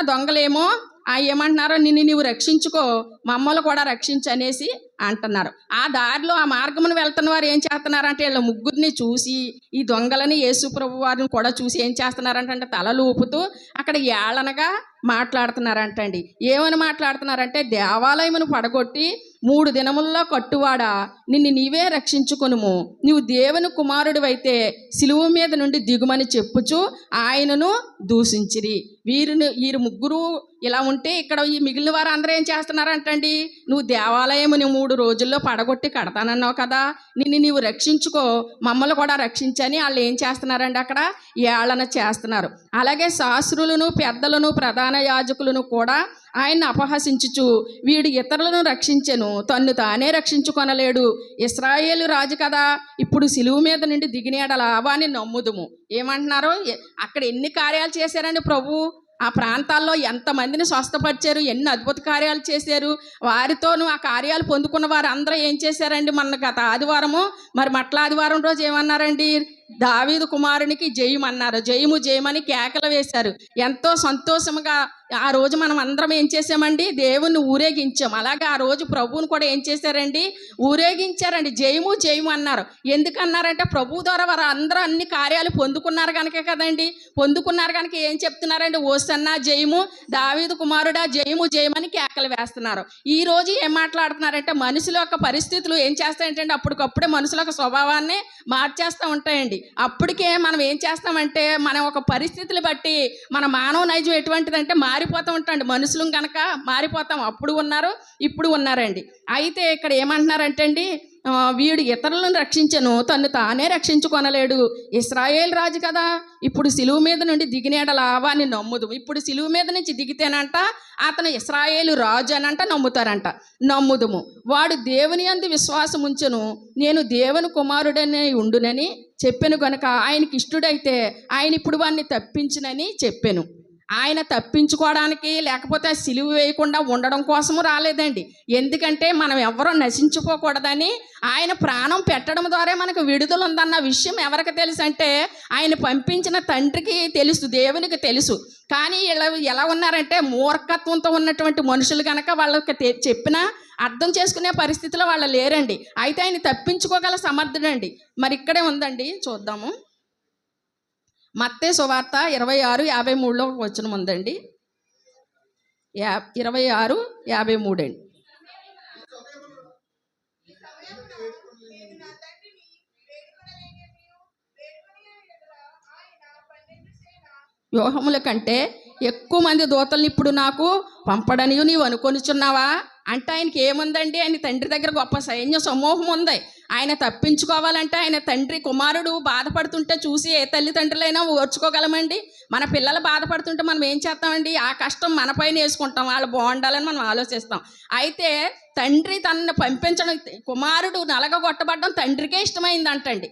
దొంగలేమో? ఆ ఏమంటున్నారో? నిన్ను నీవు రక్షించుకో. మమ్మల్ని కూడా రక్షించనేసి అంటున్నారు. ఆ దారిలో ఆ మార్గమును వెళ్తున్న వారు ఏం చేస్తున్నారంటే వీళ్ళ ముగ్గురిని చూసి ఈ దొంగలని యేసుప్రభు వారిని కూడా చూసి ఏం చేస్తున్నారంటే తలలు ఊపుతూ అక్కడ ఏళనగా మాట్లాడుతున్నారంటండి. ఏమని మాట్లాడుతున్నారంటే దేవాలయమును పడగొట్టి మూడు దినముల్లో కట్టువాడా నిన్ను నీవే రక్షించుకునుము. నీవు దేవుని కుమారుడివైతే సిలువు మీద నుండి దిగుమని చెప్పుచు ఆయనను దూషించిరి. వీరిని వీరు ముగ్గురు ఇలా ఉంటే ఇక్కడ ఈ మిగిలిన వారు అందరూ ఏం చేస్తున్నారంటండి? నువ్వు దేవాలయముని మూడు రోజుల్లో పడగొట్టి కడతానన్నావు కదా. నిన్ను నీవు రక్షించుకో. మమ్మల్ని కూడా రక్షించని వాళ్ళు ఏం చేస్తున్నారండి అక్కడ? ఏళన చేస్తున్నారు. అలాగే శాస్త్రులను పెద్దలను ప్రధాన యాజకులను కూడా ఆయన్ని అపహసించుచు వీడు ఇతరులను రక్షించెను. తన్ను తానే రక్షించుకొనలేడు. ఇస్రాయేలు రాజు కదా. ఇప్పుడు సిలువు మీద నుండి దిగినేడలా వాని నమ్ముదుము. ఏమంటున్నారు? అక్కడ ఎన్ని కార్యాలు చేశారండి ప్రభు. ఆ ప్రాంతాల్లో ఎంతమందిని స్వస్థపరిచారు ఎన్ని అద్భుత కార్యాలు చేశారు వారితోనూ ఆ కార్యాలు పొందుకున్న వారు అందరూ ఏం చేశారండి? మన గత ఆదివారము మరి మట్ల ఆదివారం రోజు ఏమన్నారండి? దావీదు కుమారునికి జయమన్నారు. జయము జయమని కేకలు వేశారు. ఎంతో సంతోషముగా ఆ రోజు మనం అందరం ఏం చేసామండి దేవుణ్ణి ఊరేగించాం. అలాగే ఆ రోజు ప్రభువుని కూడా ఏం చేశారండి? ఊరేగించారండి. జయము జయము అన్నారు. ఎందుకన్నారంటే ప్రభు ద్వారా వారు అందరూ అన్ని కార్యాలు పొందుకున్నారు కనుక కదండి. పొందుకున్నారు కనుక ఏం చెప్తున్నారండి? ఓసన్న జయము దావీదు కుమారుడా జయము జయమని కేకలు వేస్తున్నారు. ఈ రోజు ఏం మాట్లాడుతున్నారంటే మనుషుల యొక్క పరిస్థితులు ఏం చేస్తాయంటే అప్పటికప్పుడే మనుషుల యొక్క స్వభావాన్ని మార్చేస్తూ ఉంటాయండి. అప్పటికే మనం ఏం చేస్తామంటే మన ఒక పరిస్థితులు బట్టి మన మానవ నైజం ఎటువంటిదంటే మారిపోతూ ఉంటాం మనుషులు కనుక మారిపోతాం. అప్పుడు ఉన్నారు ఇప్పుడు ఉన్నారండి. అయితే ఇక్కడ ఏమంటున్నారంటే అండి వీడు ఇతరులను రక్షించను తను తానే రక్షించుకొనలేడు. ఇస్రాయేల్ రాజు కదా ఇప్పుడు సిలువు మీద నుండి దిగినేడలా వాని నమ్ముదు. ఇప్పుడు సిలువు మీద నుంచి దిగితేనంట అతను ఇస్రాయేలు రాజు అనంట నమ్ముతారంట. నమ్ముదుము. వాడు దేవుని అందు విశ్వాసం ఉంచును నేను దేవుని కుమారుడనే ఉండునని చెప్పాను కనుక ఆయనకి ఇష్టడైతే ఆయన ఇప్పుడు వాడిని తప్పించునని చెప్పాను. ఆయన తప్పించుకోవడానికి లేకపోతే ఆ వేయకుండా ఉండడం కోసము రాలేదండి. ఎందుకంటే మనం ఎవరో నశించుకోకూడదని ఆయన ప్రాణం పెట్టడం ద్వారా మనకు విడుదల ఉందన్న విషయం ఎవరికి తెలుసు అంటే ఆయన పంపించిన తండ్రికి తెలుసు దేవునికి తెలుసు. కానీ ఇలా ఎలా ఉన్నారంటే మూర్ఖత్వంతో ఉన్నటువంటి మనుషులు కనుక వాళ్ళకి చెప్పినా అర్థం చేసుకునే పరిస్థితిలో వాళ్ళు లేరండి. అయితే ఆయన తప్పించుకోగల సమర్థుడండి. మరి ఇక్కడే ఉందండి చూద్దాము. మత్తే సువార్త ఇరవై ఆరు యాభై మూడులో వచ్చిన ఉందండి. యా ఇరవై ఆరు యాభై మూడు అండి. వ్యూహముల కంటే ఎక్కువ మంది దూతల్ని ఇప్పుడు నాకు పంపడని నీవు అనుకొనిచున్నావా? అంటే ఆయనకి ఏముందండి? ఆయన తండ్రి దగ్గర గొప్ప సైన్య సమూహం ఉంది. ఆయన తప్పించుకోవాలంటే ఆయన తండ్రి కుమారుడు బాధపడుతుంటే చూసి ఏ తల్లిదండ్రులైనా ఓర్చుకోగలమండి? మన పిల్లలు బాధపడుతుంటే మనం ఏం చేస్తామండి? ఆ కష్టం మన పైన వేసుకుంటాం. వాళ్ళు బాగుండాలని మనం ఆలోచిస్తాం. అయితే తండ్రి తనని పంపించడం కుమారుడు నలగగొట్టబడడం తండ్రికే ఇష్టమైందంటండి.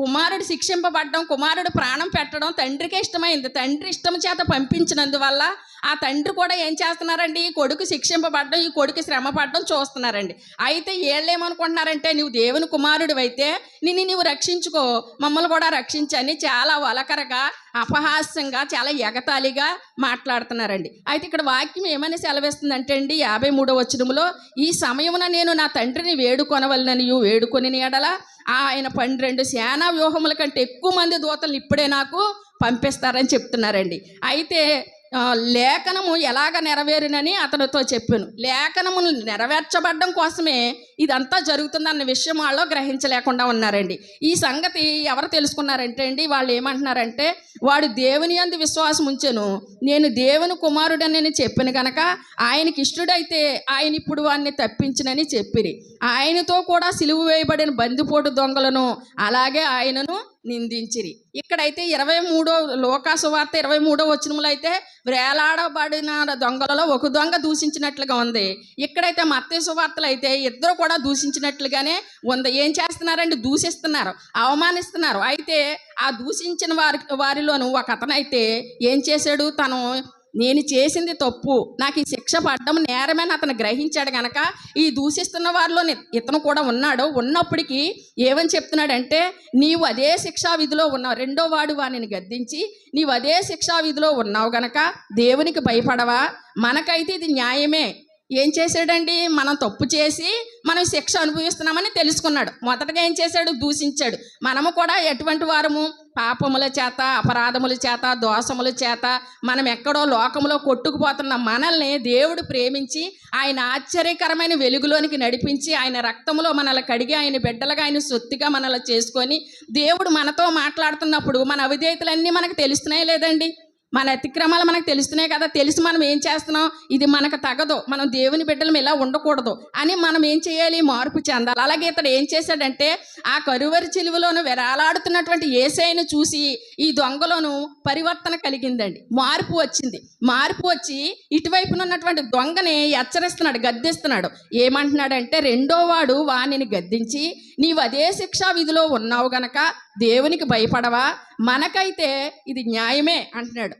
కుమారుడు శిక్షింపబడడం కుమారుడు ప్రాణం పెట్టడం తండ్రికే ఇష్టమైంది. తండ్రి ఇష్టం చేత పంపించినందువల్ల ఆ తండ్రి కూడా ఏం చేస్తున్నారండి? ఈ కొడుకు శిక్షింపబడడం ఈ కొడుకు శ్రమ పడడం చూస్తున్నారండి. అయితే వీళ్ళు నువ్వు దేవుని కుమారుడు అయితే నిన్ను నీవు రక్షించుకో. మమ్మల్ని కూడా రక్షించని చాలా వలకరగా అపహాస్యంగా చాలా ఎగతాళిగా మాట్లాడుతున్నారండి. అయితే ఇక్కడ వాక్యం ఏమని సెలవిస్తుందంటే అండి యాభై మూడో వచనములో ఈ సమయమున నేను నా తండ్రిని వేడుకొనవలనని వేడుకొని ఎడల ఆయన పన్నెండు సేనా వ్యూహముల కంటే ఎక్కువ మంది దూతలు ఇప్పుడే నాకు పంపిస్తారని చెప్తున్నారండి. అయితే లేఖనము ఎలాగ నెరవేరునని అతనితో చెప్పాను. లేఖనము నెరవేర్చబడడం కోసమే ఇదంతా జరుగుతుందన్న విషయం వాళ్ళు గ్రహించలేకుండా ఉన్నారండి. ఈ సంగతి ఎవరు తెలుసుకున్నారంటే అండి వాళ్ళు ఏమంటున్నారంటే వాడు దేవుని అందు విశ్వాసం ఉంచెను. నేను దేవుని కుమారుడని చెప్పిన కనుక ఆయనకి ఇష్టడైతే ఆయన ఇప్పుడు వాడిని తప్పించినని చెప్పిరి. ఆయనతో కూడా సిలువు వేయబడిన బందిపోటు దొంగలను అలాగే ఆయనను నిందించిరి. ఇక్కడైతే ఇరవై మూడో లోకాసు వార్త ఇరవై మూడో వచనములు అయితే వేలాడబడిన దొంగలలో ఒక దొంగ దూషించినట్లుగా ఉంది. ఇక్కడైతే మత్తే సువార్తలు అయితే ఇద్దరు కూడా దూషించినట్లుగానే ఉంది. ఏం చేస్తున్నారండి? దూషిస్తున్నారు. అవమానిస్తున్నారు. అయితే ఆ దూషించిన వారి వారిలోను ఒక అతనైతే ఏం చేశాడు? తను నేను చేసింది తప్పు. నాకు ఈ శిక్ష పడ్డం నేరమని అతను గ్రహించాడు గనక ఈ దూషిస్తున్న వారిలో ఇతను కూడా ఉన్నాడు. ఉన్నప్పటికీ ఏమని చెప్తున్నాడంటే నీవు అదే శిక్షా విధిలో ఉన్నావు. రెండో వాడు వానిని గద్దించి నీవు అదే శిక్షా విధిలో ఉన్నావు గనక దేవునికి భయపడవా? మనకైతే ఇది న్యాయమే. ఏం చేశాడండి? మనం తప్పు చేసి మనం శిక్ష అనుభవిస్తున్నామని తెలుసుకున్నాడు. మొదటగా ఏం చేశాడు? దూషించాడు. మనము కూడా ఎటువంటి వారము? పాపముల చేత అపరాధముల చేత దోషముల చేత మనం ఎక్కడో లోకంలో కొట్టుకుపోతున్న మనల్ని దేవుడు ప్రేమించి ఆయన ఆశ్చర్యకరమైన వెలుగులోనికి నడిపించి ఆయన రక్తములో మనల్ని కడిగి ఆయన బిడ్డలుగా ఆయన సొత్తుగా మనల్ని చేసుకొని దేవుడు మనతో మాట్లాడుతున్నప్పుడు మన అవిధేయతలన్నీ మనకు తెలుస్తున్నాయి లేదండి? మన అతిక్రమాలు మనకు తెలుస్తున్నాయి కదా తెలిసి మనం ఏం చేస్తున్నాం? ఇది మనకు తగదు. మనం దేవుని బిడ్డలం ఇలా ఉండకూడదు అని మనం ఏం చేయాలి? మార్పు చెందాలి. అలాగే ఇతడు ఏం చేశాడంటే ఆ కరువరి చెలువలోను విరాలాడుతున్నటువంటి ఏసైను చూసి ఈ దొంగలోను పరివర్తన కలిగిందండి. మార్పు వచ్చింది. మార్పు వచ్చి ఇటువైపున ఉన్నటువంటి దొంగని హెచ్చరిస్తున్నాడు గద్దిస్తున్నాడు. ఏమంటున్నాడంటే రెండో వాడు వాణిని గద్దించి నీవు అదే శిక్షా విధిలో ఉన్నావు గనక దేవునికి భయపడవా? మనకైతే ఇది న్యాయమే అంటున్నాడు.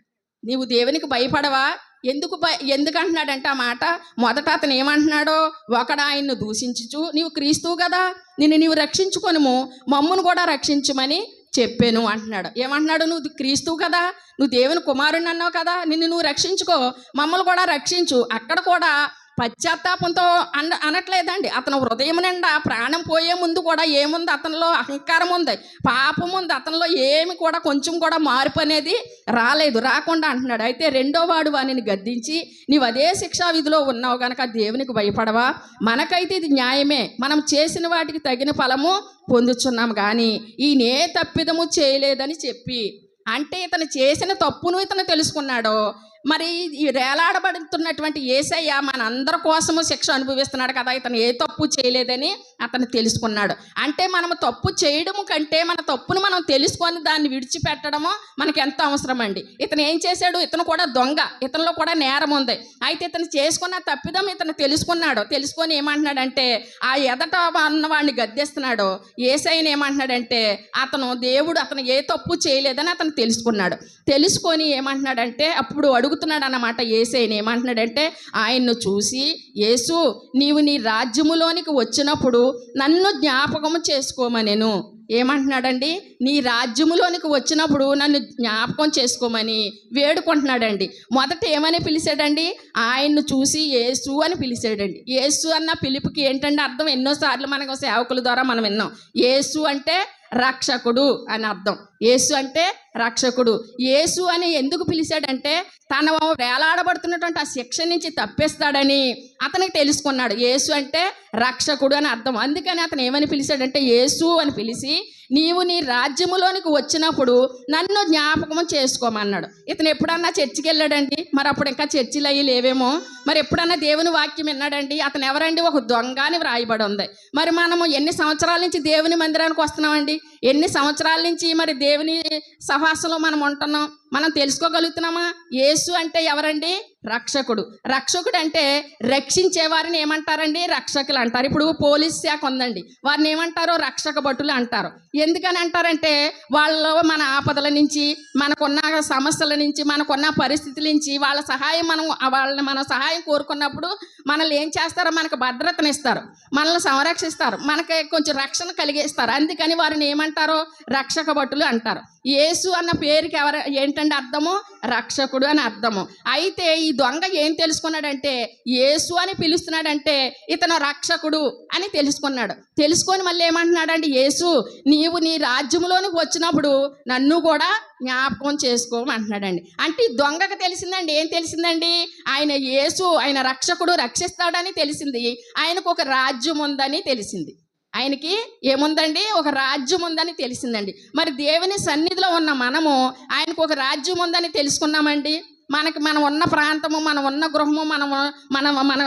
నీవు దేవునికి భయపడవా? ఎందుకు భయ ఎందుకు అంటున్నాడంటే ఆ మాట? మొదట అతను ఏమంటున్నాడో ఒకడు ఆయన్ను దూషించుచు నీవు క్రీస్తువు కదా నిన్ను నీవు రక్షించుకొనుము మమ్మును కూడా రక్షించమని చెప్పాను అంటున్నాడు. ఏమంటున్నాడు? నువ్వు క్రీస్తువు కదా నువ్వు దేవుని కుమారుని అన్నావు కదా నిన్ను నువ్వు రక్షించుకో మమ్మల్ని కూడా రక్షించు. అక్కడ కూడా పశ్చాత్తాపంతో అన అనట్లేదండి. అతను హృదయం నిండా ప్రాణం పోయే ముందు కూడా ఏముంది? అతనిలో అహంకారం ఉంది. పాపం ఉంది. అతనిలో ఏమి కూడా కొంచెం కూడా మార్పు అనేది రాలేదు. రాకుండా అంటున్నాడు. అయితే రెండో వాడు వానిని గద్దించి నీవు అదే శిక్షా విధిలో ఉన్నావు గనక దేవునికి భయపడవా? మనకైతే ఇది న్యాయమే. మనం చేసిన వాటికి తగిన ఫలము పొందుచున్నాం. కానీ ఈయన ఏ తప్పిదము చేయలేదని చెప్పి. అంటే ఇతను చేసిన తప్పును ఇతను తెలుసుకున్నాడో మరి ఈ వేలాడబడుతున్నటువంటి ఏసయ్య మన అందరి కోసము శిక్ష అనుభవిస్తున్నాడు కదా ఇతను ఏ తప్పు చేయలేదని అతను తెలుసుకున్నాడు. అంటే మనం తప్పు చేయడము కంటే మన తప్పును మనం తెలుసుకొని దాన్ని విడిచిపెట్టడము మనకి ఎంతో అవసరం అండి ఇతను ఏం చేశాడు? ఇతను కూడా దొంగ ఇతనిలో కూడా నేరం ఉంది. అయితే ఇతను చేసుకున్న తప్పిదం ఇతను తెలుసుకున్నాడు. తెలుసుకొని ఏమంటున్నాడంటే ఆ ఎదట అన్నవాడిని గద్దెస్తున్నాడు. ఏసైని ఏమంటున్నాడంటే అతను దేవుడు అతను ఏ తప్పు చేయలేదని అతను తెలుసుకున్నాడు. తెలుసుకొని ఏమంటున్నాడంటే అప్పుడు అడుగు అడుగుతున్నాడు అన్నమాట ఏసైని ఏమంటున్నాడంటే ఆయన్ను చూసి యేసు నీవు నీ రాజ్యములోనికి వచ్చినప్పుడు నన్ను జ్ఞాపకము చేసుకోమనెను ఏమంటున్నాడండి? నీ రాజ్యములోనికి వచ్చినప్పుడు నన్ను జ్ఞాపకం చేసుకోమని వేడుకుంటున్నాడండి. మొదట ఏమని పిలిచాడండి? ఆయన్ను చూసి యేసు అని పిలిచాడండి. యేసు అన్న పిలుపుకి ఏంటంటే అర్థం? ఎన్నోసార్లు మనకు సేవకుల ద్వారా మనం విన్నాం. యేసు అంటే రక్షకుడు అని అర్థం. యేసు అంటే రక్షకుడు. యేసు అని ఎందుకు పిలిచాడంటే తన వేలాడబడుతున్నటువంటి ఆ శిక్ష నుంచి తప్పిస్తాడని అతనికి తెలుసుకున్నాడు. యేసు అంటే రక్షకుడు అని అర్థం. అందుకని అతను ఏమని పిలిచాడంటే యేసు అని పిలిచి నీవు నీ రాజ్యములోనికి వచ్చినప్పుడు నన్ను జ్ఞాపకం చేసుకోమన్నాడు. ఇతను ఎప్పుడన్నా చర్చికి వెళ్ళాడండి? మరి అప్పుడు ఇంకా చర్చిలు అయ్యి లేవేమో? మరి ఎప్పుడన్నా దేవుని వాక్యం విన్నాడండి? అతను ఎవరండి? ఒక దొంగ అని వ్రాయబడి ఉంది. మరి మనము ఎన్ని సంవత్సరాల నుంచి దేవుని మందిరానికి వస్తున్నామండి? ఎన్ని సంవత్సరాల నుంచి మరి దేవుని సహాసలో మనం ఉంటున్నాం. మనం తెలుసుకోగలుగుతున్నామా? యేసు అంటే ఎవరండి? రక్షకుడు. రక్షకుడు అంటే రక్షించే వారిని ఏమంటారండి? రక్షకులు అంటారు. ఇప్పుడు పోలీస్ శాఖ ఉందండి. వారిని ఏమంటారు? రక్షక భటులు అంటారు. ఎందుకని అంటారంటే వాళ్ళు మన ఆపదల నుంచి మనకున్న సమస్యల నుంచి మనకున్న పరిస్థితుల నుంచి వాళ్ళ సహాయం మనం వాళ్ళని మన సహాయం కోరుకున్నప్పుడు మనల్ని ఏం చేస్తారో? మనకు భద్రతనిస్తారు. మనల్ని సంరక్షిస్తారు. మనకి కొంచెం రక్షణ కలిగిస్తారు. అందుకని వారిని ఏమంటారో? రక్షక భటులు అంటారు. యేసు అన్న పేరుకి ఎవరు ఏంటి ఏంటంటే అర్థము? రక్షకుడు అని అర్థము. అయితే ఈ దొంగ ఏం తెలుసుకున్నాడంటే యేసు అని పిలుస్తున్నాడంటే ఇతను రక్షకుడు అని తెలుసుకున్నాడు. తెలుసుకొని మళ్ళీ ఏమంటున్నాడంటే యేసు నీవు నీ రాజ్యంలోనికి వచ్చినప్పుడు నన్ను కూడా జ్ఞాపకం చేసుకోమంటున్నాడండి. అంటే ఈ దొంగకు తెలిసిందండి. ఏం తెలిసిందండి? ఆయన యేసు ఆయన రక్షకుడు రక్షిస్తాడని తెలిసింది. ఆయనకు ఒక రాజ్యం ఉందని తెలిసింది. ఆయనకి ఏముందండి? ఒక రాజ్యం ఉందని తెలిసిందండి. మరి దేవుని సన్నిధిలో ఉన్న మనము ఆయనకు ఒక రాజ్యం ఉందని తెలుసుకున్నామండి? మనకి మనం ఉన్న ప్రాంతము మనం ఉన్న గృహము మనం మన మన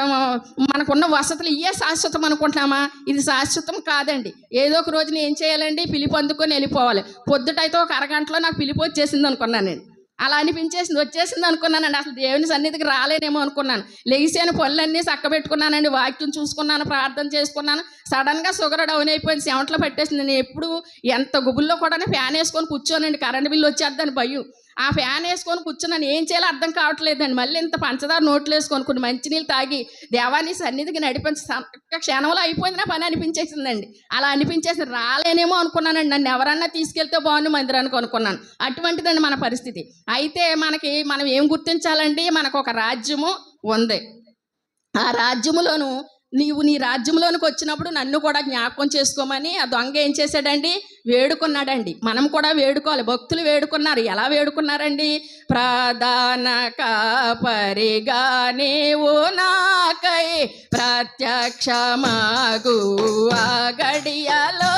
మనకున్న వసతులు ఏ శాశ్వతం అనుకుంటున్నామా? ఇది శాశ్వతం కాదండి. ఏదో ఒక రోజున ఏం చేయాలండి? పిలిపి అందుకొని వెళ్ళిపోవాలి. పొద్దుటైతే ఒక అరగంటలో నాకు పిలిపి వచ్చేసింది అనుకున్నానండి అలా అనిపించేసింది వచ్చేసింది అనుకున్నానండి. అసలు దేవుని సన్నిధికి రాలేనేమో అనుకున్నాను. లేచాను పనులన్నీ చక్కబెట్టుకున్నానండి. వాక్యం చూసుకున్నాను ప్రార్థన చేసుకున్నాను. సడన్గా షుగర్ డౌన్ అయిపోయింది సెవెంట్లో పట్టేసింది. నేను ఎప్పుడు ఎంత గుబుల్లో కూడా ఫ్యాన్ వేసుకొని కూర్చోనండి. కరెంట్ బిల్లు వచ్చేద్దని భయం. ఆ ఫ్యాన్ వేసుకొని కూర్చున్నాను ఏం చేయాలో అర్థం కావట్లేదండి. మళ్ళీ ఇంత పంచదార నోట్లు వేసుకొని కొన్ని మంచినీళ్ళు తాగి దేవాన్ని సన్నిధికి నడిపించి. క్షణంలో అయిపోయింది నా పని అనిపించేసిందండి. అలా అనిపించేసి రాలేనేమో అనుకున్నానండి. నన్ను ఎవరన్నా తీసుకెళ్తే బాగుంది మందిరానికి అనుకున్నాను. అటువంటిదండి మన పరిస్థితి. అయితే మనకి మనం ఏం గుర్తించాలండి? మనకు ఒక రాజ్యము ఉంది. ఆ రాజ్యములోను నీవు నీ రాజ్యంలోనికి వచ్చినప్పుడు నన్ను కూడా జ్ఞాపకం చేసుకోమని ఆ దొంగ ఏం చేశాడండి? వేడుకున్నాడండి. మనం కూడా వేడుకోవాలి. భక్తులు వేడుకున్నారు. ఎలా వేడుకున్నారండి? ప్రధాన కాపరిగా నీవు నాకై ప్రత్యక్షమాగు ఆ గడియలో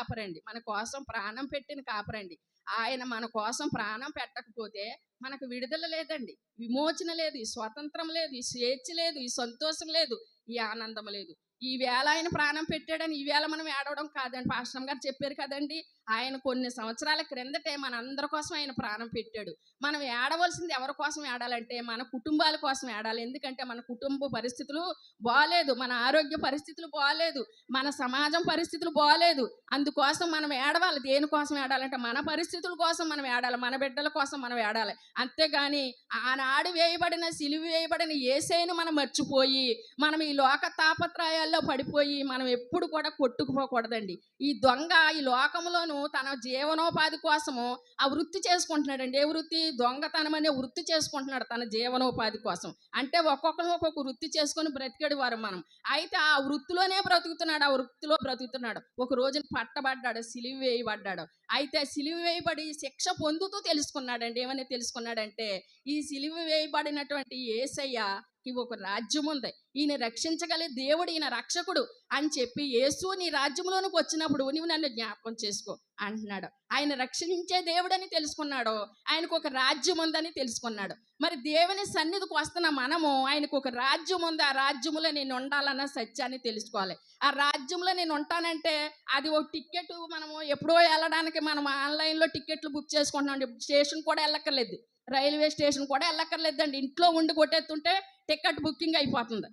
కాపరండి. మన కోసం ప్రాణం పెట్టిన కాపరండి. ఆయన మన కోసం ప్రాణం పెట్టకపోతే మనకు విడుదల లేదండి. విమోచన లేదు ఈ స్వతంత్రం లేదు ఈ స్వేచ్ఛ లేదు ఈ సంతోషం లేదు ఈ ఆనందం లేదు. ఈ వేళ ఆయన ప్రాణం పెట్టాడని ఈ వేళ మనం ఏడవడం కాదండి. పాశ్రమ్ గారు చెప్పారు కదండి ఆయన కొన్ని సంవత్సరాల క్రిందటే మన అందరి కోసం ఆయన ప్రాణం పెట్టాడు. మనం ఏడవలసింది ఎవరి కోసం ఏడాలంటే మన కుటుంబాల కోసం ఏడాలి. ఎందుకంటే మన కుటుంబ పరిస్థితులు బాగాలేదు మన ఆరోగ్య పరిస్థితులు బాగాలేదు మన సమాజం పరిస్థితులు బాగాలేదు అందుకోసం మనం ఏడవాలి. దేనికోసం ఏడాలంటే మన పరిస్థితుల కోసం మనం ఏడాలి. మన బిడ్డల కోసం మనం ఏడాలి. అంతేగాని ఆనాడు వేయబడిన సిలువ వేయబడిన ఏసైను మనం మర్చిపోయి మనం ఈ లోక తాపత్రయాల్లో పడిపోయి మనం ఎప్పుడు కూడా కొట్టుకుపోకూడదండి. ఈ దొంగ ఈ లోకంలోను తన జీవనోపాధి కోసము ఆ వృత్తి చేసుకుంటున్నాడండి ఏ వృత్తి? దొంగతనం అనే వృత్తి చేసుకుంటున్నాడు తన జీవనోపాధి కోసం. అంటే ఒక్కొక్కరు ఒక్కొక్క వృత్తి చేసుకొని బ్రతికేడు వారు మనం. అయితే ఆ వృత్తిలోనే బ్రతుకుతున్నాడు ఆ వృత్తిలో బ్రతుకుతున్నాడు. ఒక రోజున పట్టబడ్డాడు సిలివి వేయబడ్డాడు. అయితే సిలివి వేయబడి శిక్ష పొందుతూ తెలుసుకున్నాడండి. ఏమని తెలుసుకున్నాడంటే ఈ సిలివి వేయబడినటువంటి ఏసయ్య ఈ ఒక రాజ్యం ఉంది. ఈయన రక్షించగలే దేవుడు ఈయన రక్షకుడు అని చెప్పి యేసు నీ రాజ్యంలోనికి వచ్చినప్పుడు నువ్వు నన్ను జ్ఞాపకం చేసుకో అంటున్నాడు. ఆయన రక్షించే దేవుడని తెలుసుకున్నాడు ఆయనకు ఒక రాజ్యం ఉందని తెలుసుకున్నాడు. మరి దేవుని సన్నిధికి వస్తున్న మనము ఆయనకు ఒక రాజ్యం ఉంది. ఆ రాజ్యంలో నేను ఉండాలన్న సత్యాన్ని తెలుసుకోవాలి. ఆ రాజ్యంలో నేను ఉంటానంటే అది ఒక టికెట్ మనము ఎప్పుడో వెళ్ళడానికి మనం ఆన్లైన్లో టికెట్లు బుక్ చేసుకుంటున్నాం. స్టేషన్ కూడా వెళ్ళక్కర్లేదు. రైల్వే స్టేషన్ కూడా వెళ్ళక్కర్లేదండి ఇంట్లో ఉండి కొట్టేస్తుంటే టికెట్ బుకింగ్ అయిపోతుంది.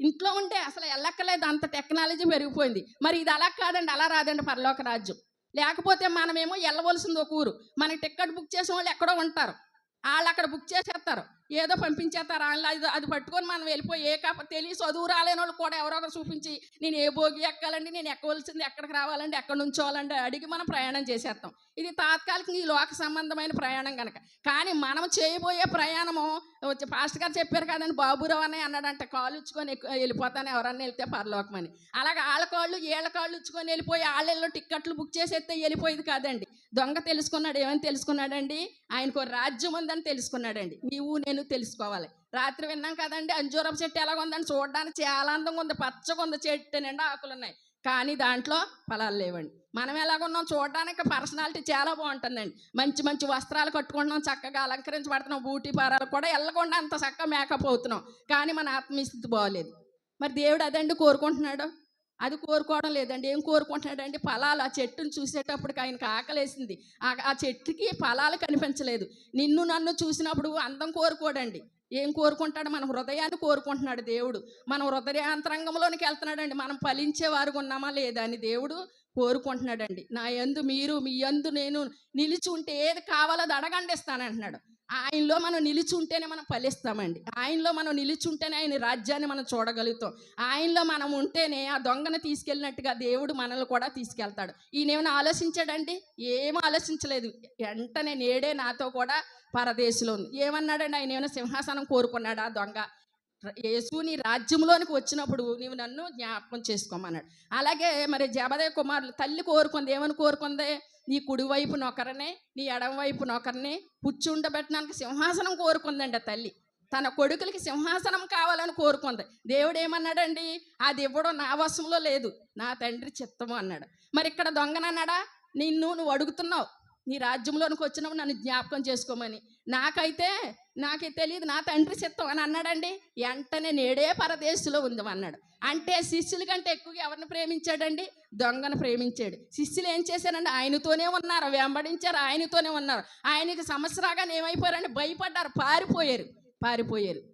ఇంట్లో ఉంటే అసలు వెళ్ళక్కర్లేదు అంత టెక్నాలజీ పెరిగిపోయింది. మరి ఇది అలా కాదండి. అలా రాదండి పరలోక రాజ్యం. లేకపోతే మనమేమో వెళ్ళవలసింది ఒక ఊరు. మనకి టికెట్ బుక్ చేసిన వాళ్ళు ఎక్కడో ఉంటారు. వాళ్ళు అక్కడ బుక్ చేసేస్తారు. ఏదో పంపించేస్తారు. వాళ్ళు అది అది పట్టుకొని మనం వెళ్ళిపోయి ఏ కాప తెలియ చదువు రాలేని వాళ్ళు కూడా ఎవరో ఒకరు చూపించి నేను ఏ భోగి ఎక్కాలండి? నేను ఎక్కవలసింది ఎక్కడికి రావాలండి? ఎక్కడ నుంచోవాలండి? అడిగి మనం ప్రయాణం చేసేస్తాం. ఇది తాత్కాలికంగా ఈ లోక సంబంధమైన ప్రయాణం కనుక కానీ మనం చేయబోయే ప్రయాణము వచ్చి పాస్ట్ గారు చెప్పారు కదండి బాబురావు అని అన్నాడంట కాళ్ళు ఇచ్చుకొని వెళ్ళిపోతాను. ఎవరన్నా వెళ్తే పరలోకమని. అలాగే వాళ్ళ కాళ్ళు ఏళ్ళ కాళ్ళు ఇచ్చుకొని వెళ్ళిపోయి వాళ్ళ టిక్కెట్లు బుక్ చేసేస్తే వెళ్ళిపోయేది కాదండి. దొంగ తెలుసుకున్నాడు ఏమని తెలుసుకున్నాడండి? ఆయనకు రాజ్యం ఉందని తెలుసుకున్నాడండి. నీవు నేను తెలుసుకోవాలి. రాత్రి విన్నాం కదండి అంజూరపు చెట్టు ఎలాగ ఉందని చూడడానికి? చాలా అందంగా ఉంది పచ్చగా ఉంది చెట్టు నిండా ఆకులు ఉన్నాయి. కానీ దాంట్లో ఫలాలు లేవండి. మనం ఎలాగున్నాం చూడడానికి? పర్సనాలిటీ చాలా బాగుంటుందండి. మంచి మంచి వస్త్రాలు కట్టుకుంటున్నాం చక్కగా అలంకరించబడుతున్నాం బూటీ పారాలు కూడా వెళ్ళకుండా అంత చక్కగా మేకప్ అవుతున్నాం. కానీ మన ఆత్మీయస్థితి బాగోలేదు మరి దేవుడు అదండి కోరుకుంటున్నాడు? అది కోరుకోవడం లేదండి. ఏం కోరుకుంటున్నాడండి ఫలాలు ఆ చెట్టును చూసేటప్పటికి ఆయనకు ఆకలేసింది. ఆ ఆ చెట్టుకి ఫలాలు కనిపించలేదు. నిన్ను నన్ను చూసినప్పుడు అందం కోరుకోడండి. ఏం కోరుకుంటాడు? మన హృదయాన్ని కోరుకుంటున్నాడు దేవుడు. మన హృదయాంతరంగంలోనికి వెళ్తున్నాడండి. మనం ఫలించే వారు ఉన్నామా లేదా అని దేవుడు కోరుకుంటున్నాడండి. నా యందు మీరు మీ యందు నేను నిలిచి ఉంటే ఏది కావాలో అది అడగండి ఇస్తానంటున్నాడు ఆయనలో మనం నిలిచి ఉంటేనే మనం ఫలిస్తామండి. ఆయనలో మనం నిలిచి ఉంటేనే ఆయన రాజ్యాన్ని మనం చూడగలుగుతాం. ఆయనలో మనం ఉంటేనే ఆ దొంగను తీసుకెళ్ళినట్టుగా దేవుడు మనల్ని కూడా తీసుకెళ్తాడు. ఈయన ఏమైనా ఆలోచించాడండి? ఏం ఆలోచించలేదు. వెంటనే నేడే నాతో కూడా పరదేశిలో ఉంది. ఏమన్నాడండి? ఆయన ఏమైనా సింహాసనం కోరుకున్నాడు ఆ దొంగ? యేసు నీ రాజ్యంలోనికి వచ్చినప్పుడు నీవు నన్ను జ్ఞాపకం చేసుకోమన్నాడు. అలాగే మరి జబదయ కుమారులు తల్లి కోరుకుంది ఏమని కోరుకుంది? నీ కుడి వైపు నొకరనే నీ ఎడమ వైపు నొకరనే కూర్చుండబెట్టడానికి సింహాసనం కోరుకుందండి తల్లి. తన కొడుకులకి సింహాసనం కావాలని కోరుకుంది. దేవుడు ఏమన్నాడండి? అది ఇవ్వడం నా వశంలో లేదు నా తండ్రి చిత్తము అన్నాడు. మరి ఇక్కడ దొంగనన్నాడా? నిన్ను నువ్వు అడుగుతున్నావు. నీ రాజ్యంలోనికి వచ్చినప్పుడు నన్ను జ్ఞాపకం చేసుకోమని. నాకైతే నాకే తెలియదు నా తండ్రి చిత్తం అని అన్నాడండి. వెంటనే నేడే పరదేశంలో ఉంది అన్నాడు. అంటే శిష్యుల కంటే ఎక్కువగా ఎవరిని ప్రేమించాడండి? దొంగను ప్రేమించాడు. శిష్యులు ఏం చేశారండి ఆయనతోనే ఉన్నారు వెంబడించారు ఆయనతోనే ఉన్నారు. ఆయనకి సమస్యరాగానే ఏమైపోయారండి భయపడ్డారు పారిపోయారు పారిపోయారు.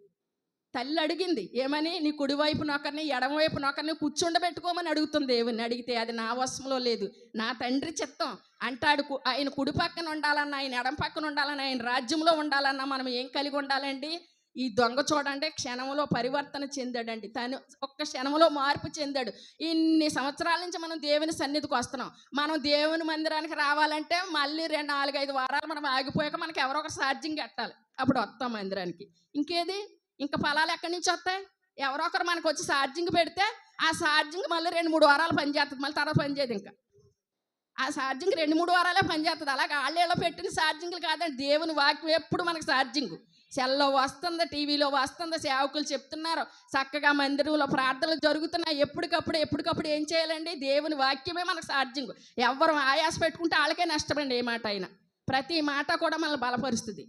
తల్లి అడిగింది ఏమని? నీ కుడివైపు నొకరిని ఎడమవైపు నొకరిని కూర్చుండబెట్టుకోమని అడుగుతుంది దేవుని అడిగితే అది నా వశంలో లేదు. నా తండ్రి చిత్తం. అంటాడు ఆయన కుడి పక్కన ఉండాలన్న ఆయన ఎడం పక్కన ఉండాలన్న ఆయన రాజ్యంలో ఉండాలన్నా మనం ఏం కలిగి ఉండాలండి? ఈ దొంగ చూడండి క్షణంలో పరివర్తన చెందాడండి. తను ఒక్క క్షణంలో మార్పు చెందాడు. ఇన్ని సంవత్సరాల నుంచి మనం దేవుని సన్నిధికి వస్తున్నాం. మనం దేవుని మందిరానికి రావాలంటే మళ్ళీ రెండు నాలుగైదు వారాలు మనం ఆగిపోయాక మనకి ఎవరో ఒక ఛార్జింగ్ కట్టాలి. అప్పుడు వస్తాం మందిరానికి. ఇంకేది? ఇంకా ఫలాలు ఎక్కడి నుంచి వస్తాయి? ఎవరో ఒకరు మనకు వచ్చి ఛార్జింగ్ పెడితే ఆ ఛార్జింగ్ మళ్ళీ రెండు మూడు వారాలు పనిచేస్తుంది మళ్ళీ తర్వాత పనిచేయదు ఇంకా. ఆ ఛార్జింగ్ రెండు మూడు వారాలే పనిచేస్తుంది అలాగే వాళ్ళేళ్ళలో పెట్టిన ఛార్జింగ్లు కాదండి దేవుని వాక్యం ఎప్పుడు మనకు ఛార్జింగ్. సెల్లో వస్తుంది టీవీలో వస్తుంది సేవకులు చెప్తున్నారు చక్కగా మందిరంలో ప్రార్థనలు జరుగుతున్నాయి. ఎప్పటికప్పుడు ఎప్పటికప్పుడు ఏం చేయాలండి? దేవుని వాక్యమే మనకు ఛార్జింగ్. ఎవరు ఆయాస పెట్టుకుంటే వాళ్ళకే నష్టమండి ఏ మాట అయినా. ప్రతి మాట కూడా మనల్ని బలపరుస్తుంది.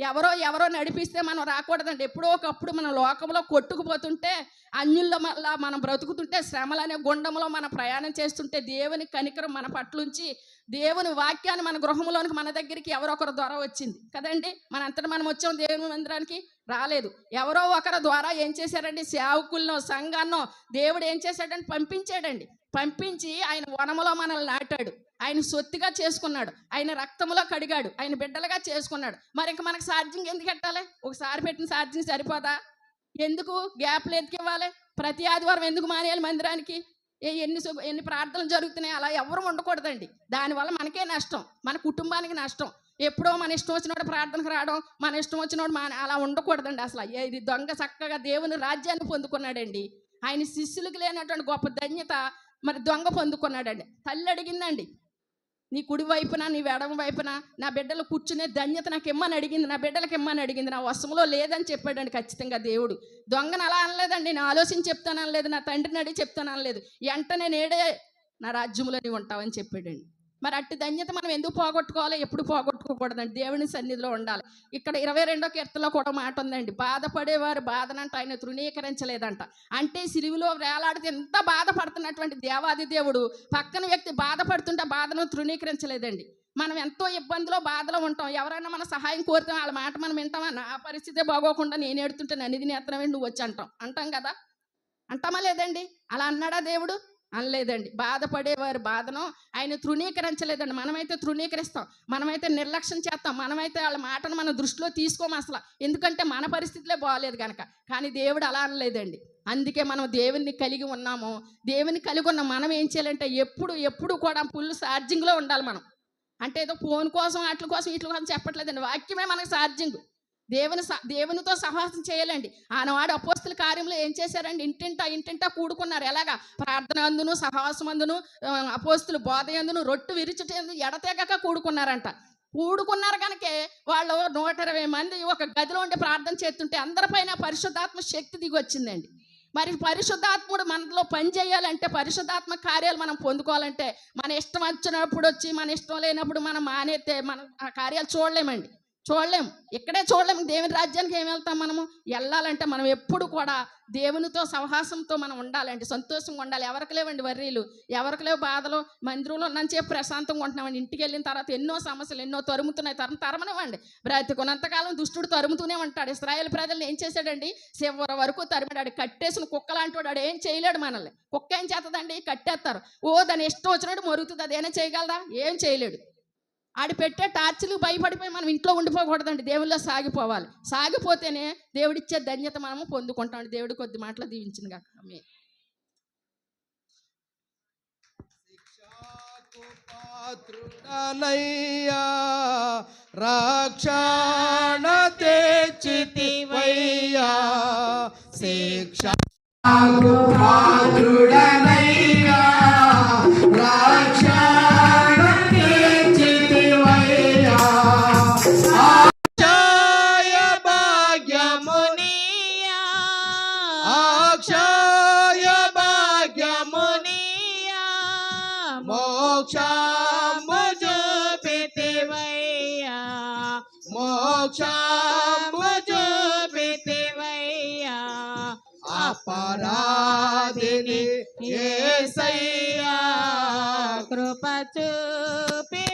ఎవరో ఎవరో నడిపిస్తే మనం రాకూడదండి. ఎప్పుడో ఒకప్పుడు మన లోకంలో కొట్టుకుపోతుంటే అన్యుల్లో మళ్ళా మనం బ్రతుకుతుంటే శ్రమలు అనే గుండంలో మనం ప్రయాణం చేస్తుంటే దేవుని కనికరం మన పట్లుంచి దేవుని వాక్యాన్ని మన గృహంలోనికి మన దగ్గరికి ఎవరో ఒకరి ద్వారా వచ్చింది. కదండి? మన అంతటా మనం వచ్చాం దేవుని మందిరానికి రాలేదు. ఎవరో ఒకరి ద్వారా ఏం చేశారండి? సేవకులను సంఘాన్నో దేవుడు ఏం చేశాడంటే పంపించాడండి. పంపించి ఆయన వనములో మనల్ని నాటాడు. ఆయన సొత్తుగా చేసుకున్నాడు. ఆయన రక్తములో కడిగాడు. ఆయన బిడ్డలుగా చేసుకున్నాడు. మరి ఇంక మనకు ఛార్జింగ్ ఎందుకు పెట్టాలి ఒకసారి పెట్టిన ఛార్జింగ్ సరిపోదా? ఎందుకు? గ్యాప్లు ఎందుకు ఇవ్వాలి? ప్రతి ఆదివారం ఎందుకు మానేయాలి మందిరానికి? ఏ ఎన్ని సు- ఎన్ని ప్రార్థనలు జరుగుతున్నాయి? అలా ఎవరు ఉండకూడదండి. దానివల్ల మనకే నష్టం. మన కుటుంబానికి నష్టం. ఎప్పుడో మన ఇష్టం వచ్చినోడు ప్రార్థనకు రావడం మన ఇష్టం వచ్చినోడు మన అలా ఉండకూడదండి అసలు. ఏ- ఇది దొంగ చక్కగా దేవుని రాజ్యాన్ని పొందుకున్నాడండి. ఆయన శిష్యులకు లేనటువంటి గొప్ప ధన్యత మరి దొంగ పొందుకున్నాడండి. తల్లి అడిగిందండి నీ కుడి వైపున నీ ఎడమ వైపున నా బిడ్డలు కూర్చునే ధన్యత నాకు ఇమ్మని అడిగింది నా బిడ్డలకి ఇమ్మని అడిగింది నా వశంలో లేదని చెప్పాడండి ఖచ్చితంగా దేవుడు. దొంగను అలా అనలేదండి నేను ఆలోచించి చెప్తాను అనలేదు నా తండ్రిని అడిగి చెప్తాను అనలేదు వెంటనే నేడే నా రాజ్యంలోనే ఉంటావని చెప్పాడండి. మరి అట్టి ధన్యత మనం ఎందుకు పోగొట్టుకోవాలి? ఎప్పుడు పోగొట్టుకోకూడదండి. దేవుని సన్నిధిలో ఉండాలి. ఇక్కడ ఇరవై రెండో కీర్తలో కూడా మాట ఉందండి. బాధపడేవారు బాధనంట ఆయన తృణీకరించలేదంట. అంటే సిలువులో వేలాడితే ఎంత బాధపడుతున్నటువంటి దేవాది దేవుడు పక్కన వ్యక్తి బాధపడుతుంటే బాధను తృణీకరించలేదండి. మనం ఎంతో ఇబ్బందిలో బాధలో ఉంటాం. ఎవరైనా మన సహాయం కోరితే వాళ్ళ మాట మనం వింటామా? నా పరిస్థితే బాగోకుండా నేను ఎడుతుంటే నన్ను నేత్రమే నువ్వు వచ్చి అంటాం. అంటాం కదా? అంటామా లేదండి? అలా అన్నాడా దేవుడు? అనలేదండి. బాధపడేవారి బాధను ఆయన తృణీకరించలేదండి. మనమైతే తృణీకరిస్తాం. మనమైతే నిర్లక్ష్యం చేస్తాం. మనమైతే వాళ్ళ మాటను మన దృష్టిలో తీసుకోము అసలు. ఎందుకంటే మన పరిస్థితులే బాగాలేదు కనుక కానీ దేవుడు అలా అనలేదండి. అందుకే మనం దేవుని కలిగి ఉన్నాము. దేవుని కలిగి ఉన్న మనం ఏం చేయాలంటే ఎప్పుడు ఎప్పుడు కూడా ఫుల్ ఛార్జింగ్లో ఉండాలి మనం. అంటే ఏదో ఫోన్ కోసం వాటి కోసం వీటి కోసం చెప్పట్లేదండి. వాక్యమే మనకు ఛార్జింగ్ దేవుని స- దేవునితో సహవాసం చేయాలండి. ఆనవాడు అపోస్తుల కార్యంలో ఏం చేశారండి? ఇంటింటా ఇంటింటా కూడుకున్నారు. ఎలాగా? ప్రార్థన అందును సహవాసం అందును అపోస్తులు బోధ అందును రొట్టు విరుచుట ఎడతెగక కూడుకున్నారంట. కూడుకున్నారు కనుకే వాళ్ళు నూట ఇరవై మంది ఒక గదిలో ఉండి ప్రార్థన చేస్తుంటే అందరిపైన పరిశుద్ధాత్మ శక్తి దిగి వచ్చిందండి మరి పరిశుద్ధాత్ముడు మనలో పని చేయాలంటే పరిశుద్ధాత్మ కార్యాలు మనం పొందుకోవాలంటే మన ఇష్టం వచ్చినప్పుడు వచ్చి మన ఇష్టం లేనప్పుడు మనం మానేస్తే మనం ఆ కార్యాలు చూడలేమండి. చూడలేం. ఇక్కడే చూడలేము దేవుని రాజ్యానికి ఏం వెళ్తాం మనము? వెళ్ళాలంటే మనం ఎప్పుడు కూడా దేవునితో సహవాసంతో మనం ఉండాలండి. సంతోషంగా ఉండాలి. ఎవరికి లేవండి వర్రీలు. ఎవరికి లేవు బాధలు. మందిరంలో ఉన్నాను ప్రశాంతంగా ఉంటున్నామండి. ఇంటికి వెళ్ళిన తర్వాత ఎన్నో సమస్యలు ఎన్నో తరుముతున్నాయి. తరం తరమనివ్వండి. బ్రతికున్నంతకాలం దుష్టుడు తరుముతూనే ఉంటాడు. ఇస్రాయేల్ ప్రజలు ఏం చేశాడండి? చివరి వరకు తరిమాడు కట్టేసిన కుక్క లాంటి వాడు. ఏం చేయలేడు మనల్ని. కుక్క ఏం చేస్తుందండి కట్టేస్తారు. ఓ దాని ఇష్టం వచ్చినట్టు మరుగుతుంది. అదేనా చేయగలదా? ఏం చేయలేడు. ఆడి పెట్టే టార్చులు భయపడిపోయి మనం ఇంట్లో ఉండిపోకూడదండి. దేవుళ్ళో సాగిపోవాలి. సాగిపోతేనే దేవుడిచ్చే ధన్యత మనము పొందుకుంటాం దేవుడి కొద్ది మాటలు దీవించింది కాక. ఆమేన్. శిక్షకు రాక్షణ తెచ్చితివయ్యా. శిక్ష పాత్రుడనయ్యా అపరాధిని యేసయ్యా కృప చూపి